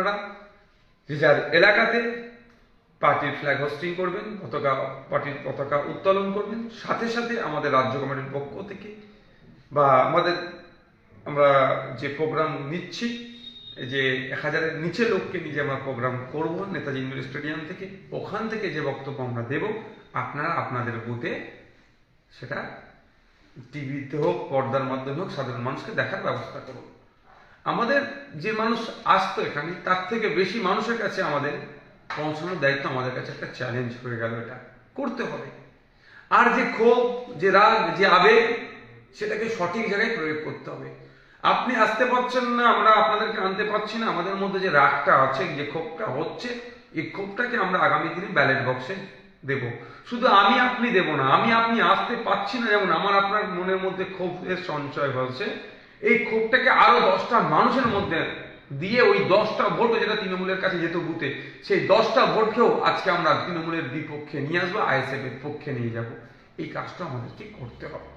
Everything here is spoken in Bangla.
আপনারা যে যার এলাকাতে পার্টির ফ্ল্যাগ হোস্টিং করবেন, পতাকা পার্টির পতাকা উত্তোলন করবেন। সাথে সাথে আমাদের রাজ্য কমিটির পক্ষ থেকে বা আমাদের, আমরা যে প্রোগ্রাম নিচ্ছি যে এক হাজারের নিচে লোককে নিয়ে আমরা প্রোগ্রাম করব নেতাজি ইন্ডোর স্টেডিয়াম থেকে, ওখান থেকে যে বক্তব্য আমরা দেব, আপনারা আপনাদের বুথে সেটা টিভিতে হোক, পর্দার মাধ্যমে হোক, সাধারণ মানুষকে দেখার ব্যবস্থা করুন। আমাদের যে মানুষ আসতো এখানে, তার থেকে বেশি মানুষের কাছে আমাদের পৌঁছানোর দায়িত্ব আমাদের কাছে একটা চ্যালেঞ্জ হয়ে গেল এটা। করতে হবে। আর যে ক্ষোভ, যে রাগ, যে আবেগ, সেটাকে সঠিক জায়গায় প্রয়োগ করতে হবে। আপনি আসতে পারছেন না, আমরা আপনাদেরকে আনতে পারছি না, আমাদের মধ্যে যে রাগটা আছে, যে ক্ষোভটা হচ্ছে, এই ক্ষোভটাকে আমরা আগামী দিনে ব্যালট বক্সে দেব। শুধু আমি আপনি দেব না, আমি আপনি আসতে পারছি না, যেমন আমার আপনার মনের মধ্যে ক্ষোভের সঞ্চয় হয়েছে এই ক্ষোভটাকে আরও দশটা মানুষের মধ্যে দিয়ে ওই দশটা ভোট যেটা তৃণমূলের কাছে যেত বুথে, সেই দশটা ভোটকেও আজকে আমরা তৃণমূলের বিপক্ষে নিয়ে আসব আইএসএফ এর পক্ষে নিয়ে যাব। এই কাজটা আমাদেরকে করতে হবে।